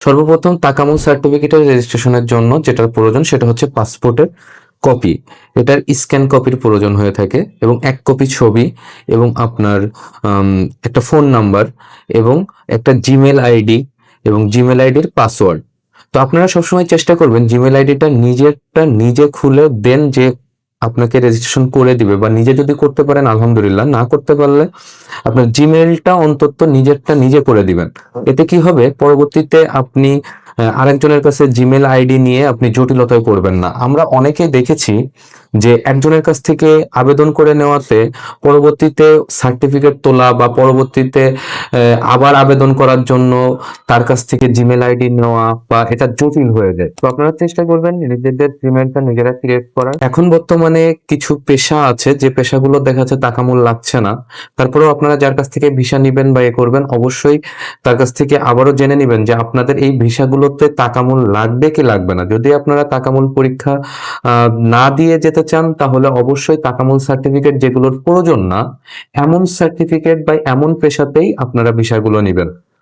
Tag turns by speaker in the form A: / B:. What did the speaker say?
A: সর্বপ্রথম তাকামুল সার্টিফিকেটের রেজিস্ট্রেশনের জন্য যেটার প্রয়োজন সেটা হচ্ছে পাসপোর্টের কপি এটার স্ক্যান কপির প্রয়োজন হয়ে থাকে এবং এক কপি ছবি এবং আপনার একটা ফোন নাম্বার এবং একটা জিমেল আইডি এবং জিমেল আইডির পাসওয়ার্ড তো আপনারা সবসময় চেষ্টা করবেন জিমেল আইডিটা নিজেরটা নিজে খুলে দেন যে আপনাকে রেজিস্ট্রেশন করে দিবে বা নিজে যদি করতে পারেন, আলহামদুলিল্লাহ। না করতে পারলে আপনার জিমেইলটা অন্তত নিজেরটা নিজে করে দিবেন। এতে কি হবে? পরবর্তীতে আপনি আরেকজনের কাছে জিমেল আইডি নিয়ে আপনি জটিলতায় পড়বেন না। আমরা অনেকে দেখেছি যে একজনের কাছ থেকে আবেদন করে নেওয়াতে পরবর্তীতে সার্টিফিকেট তোলা বা পরবর্তীতে আবার আবেদন করার জন্য তার কাছ থেকে জিমেল আইডি নেওয়া বা এটা জটিল হয়ে যায়। তো আপনারা চেষ্টা করবেন নিজেদের জিমেলটা নিজেরা ক্রিয়েট করার। এখন বর্তমানে কিছু পেশা আছে, যে পেশাগুলো দেখা যাচ্ছে টাকামূল লাগছে না। তারপরেও আপনারা যার কাছ থেকে ভিসা নিবেন বা এ করবেন, অবশ্যই তার কাছ থেকে আবারও জেনে নেবেন যে আপনাদের এই ভিসাগুলোতে টাকামূল লাগবে কি লাগবে না। যদি আপনারা টাকামূল পরীক্ষা না দিয়ে যেতে চান, তাহলে অবশ্যই কাকামুল সার্টিফিকেট যেগুলোর প্রয়োজন না, এমন সার্টিফিকেট বা এমন পেশাতেই আপনারা বিষয়গুলো নেবেন।